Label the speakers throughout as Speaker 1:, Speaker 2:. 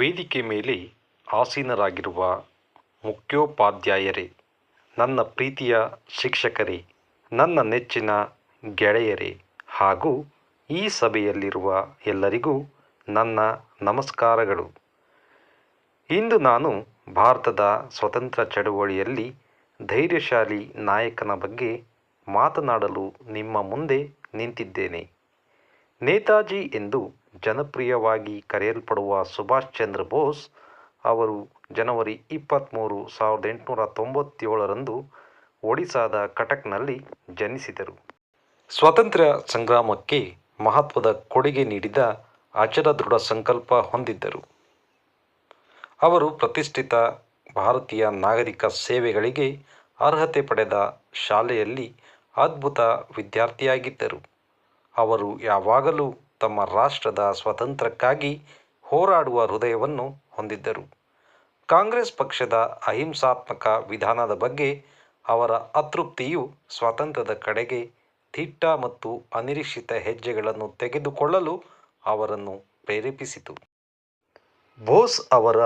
Speaker 1: ವೇದಿಕೆ ಮೇಲೆ ಆಸೀನರಾಗಿರುವ ಮುಖ್ಯೋಪಾಧ್ಯಾಯರೇ, ನನ್ನ ಪ್ರೀತಿಯ ಶಿಕ್ಷಕರೇ, ನನ್ನ ನೆಚ್ಚಿನ ಗೆಳೆಯರೇ ಹಾಗೂ ಈ ಸಭೆಯಲ್ಲಿರುವ ಎಲ್ಲರಿಗೂ ನನ್ನ ನಮಸ್ಕಾರಗಳು. ಇಂದು ನಾನು ಭಾರತದ ಸ್ವತಂತ್ರ ಚಳುವಳಿಯಲ್ಲಿ ಧೈರ್ಯಶಾಲಿ ನಾಯಕನ ಬಗ್ಗೆ ಮಾತನಾಡಲು ನಿಮ್ಮ ಮುಂದೆ ನಿಂತಿದ್ದೇನೆ. ನೇತಾಜಿ ಎಂದು ಜನಪ್ರಿಯವಾಗಿ ಕರೆಯಲ್ಪಡುವ ಸುಭಾಷ್ ಚಂದ್ರ ಬೋಸ್ ಅವರು ಜನವರಿ ಇಪ್ಪತ್ತ್ಮೂರು ಸಾವಿರದ ಎಂಟುನೂರ ತೊಂಬತ್ತೇಳರಂದು ಒಡಿಶಾದ ಕಟಕ್ನಲ್ಲಿ ಜನಿಸಿದರು. ಸ್ವಾತಂತ್ರ್ಯ ಸಂಗ್ರಾಮಕ್ಕೆ ಮಹತ್ವದ ಕೊಡುಗೆ ನೀಡಿದ ಅಚಲ ದೃಢ ಸಂಕಲ್ಪ ಹೊಂದಿದ್ದರು. ಅವರು ಪ್ರತಿಷ್ಠಿತ ಭಾರತೀಯ ನಾಗರಿಕ ಸೇವೆಗಳಿಗೆ ಅರ್ಹತೆ ಪಡೆದ ಶಾಲೆಯಲ್ಲಿ ಅದ್ಭುತ ವಿದ್ಯಾರ್ಥಿಯಾಗಿದ್ದರು. ಅವರು ಯಾವಾಗಲೂ ತಮ್ಮ ರಾಷ್ಟ್ರದ ಸ್ವಾತಂತ್ರ್ಯಕ್ಕಾಗಿ ಹೋರಾಡುವ ಹೃದಯವನ್ನು ಹೊಂದಿದ್ದರು. ಕಾಂಗ್ರೆಸ್ ಪಕ್ಷದ ಅಹಿಂಸಾತ್ಮಕ ವಿಧಾನದ ಬಗ್ಗೆ ಅವರ ಅತೃಪ್ತಿಯು ಸ್ವಾತಂತ್ರ್ಯದ ಕಡೆಗೆ ದಿಟ್ಟ ಮತ್ತು ಅನಿರೀಕ್ಷಿತ ಹೆಜ್ಜೆಗಳನ್ನು ತೆಗೆದುಕೊಳ್ಳಲು ಅವರನ್ನು ಪ್ರೇರೇಪಿಸಿತು. ಬೋಸ್ ಅವರ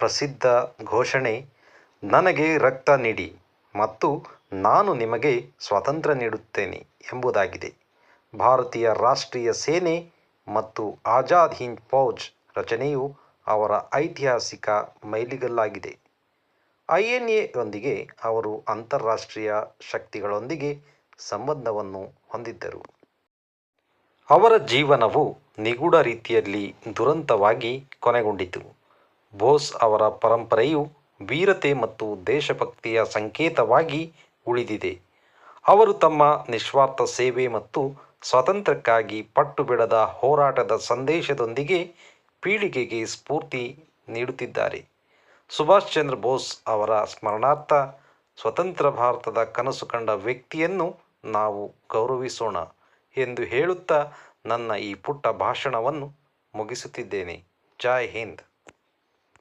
Speaker 1: ಪ್ರಸಿದ್ಧ ಘೋಷಣೆ, ನನಗೆ ರಕ್ತ ನೀಡಿ ಮತ್ತು ನಾನು ನಿಮಗೆ ಸ್ವಾತಂತ್ರ್ಯ ನೀಡುತ್ತೇನೆ ಎಂಬುದಾಗಿದೆ. ಭಾರತೀಯ ರಾಷ್ಟ್ರೀಯ ಸೇನೆ ಮತ್ತು ಆಜಾದ್ ಹಿಂದ್ ಫೌಜ್ ರಚನೆಯು ಅವರ ಐತಿಹಾಸಿಕ ಮೈಲಿಗಲ್ಲಾಗಿದೆ. ಐ ಎನ್ ಅವರು ಅಂತಾರಾಷ್ಟ್ರೀಯ ಶಕ್ತಿಗಳೊಂದಿಗೆ ಸಂಬಂಧವನ್ನು ಹೊಂದಿದ್ದರು. ಅವರ ಜೀವನವು ನಿಗೂಢ ರೀತಿಯಲ್ಲಿ ದುರಂತವಾಗಿ ಕೊನೆಗೊಂಡಿತು. ಬೋಸ್ ಅವರ ಪರಂಪರೆಯು ವೀರತೆ ಮತ್ತು ದೇಶಭಕ್ತಿಯ ಸಂಕೇತವಾಗಿ ಉಳಿದಿದೆ. ಅವರು ತಮ್ಮ ನಿಸ್ವಾರ್ಥ ಸೇವೆ ಮತ್ತು ಸ್ವಾತಂತ್ರ್ಯಕ್ಕಾಗಿ ಪಟ್ಟು ಬಿಡದ ಹೋರಾಟದ ಸಂದೇಶದೊಂದಿಗೆ ಪೀಳಿಗೆಗೆ ಸ್ಫೂರ್ತಿ ನೀಡುತ್ತಿದ್ದಾರೆ. ಸುಭಾಷ್ ಚಂದ್ರ ಬೋಸ್ ಅವರ ಸ್ಮರಣಾರ್ಥ, ಸ್ವತಂತ್ರ ಭಾರತದ ಕನಸು ಕಂಡ ವ್ಯಕ್ತಿಯನ್ನು ನಾವು ಗೌರವಿಸೋಣ ಎಂದು ಹೇಳುತ್ತಾ ನನ್ನ ಈ ಪುಟ್ಟ ಭಾಷಣವನ್ನು ಮುಗಿಸುತ್ತಿದ್ದೇನೆ. ಜೈ ಹಿಂದ್.